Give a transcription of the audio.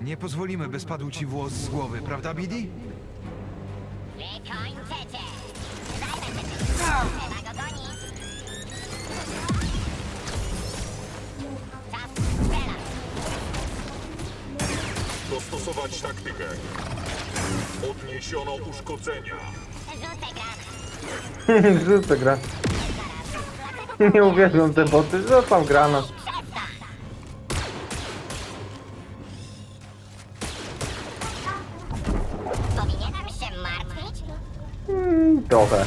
Nie pozwolimy, by spadł ci włos z głowy, prawda, Bidi? Wykończę cię! Zajmę się tym! Trzeba go gonić! Czas strzelać! Dostosować taktykę. Odniesiono uszkodzenia. Rzucę granat! Rzucę gra. Nie uwierzą te boty, rzucam granat. 掉份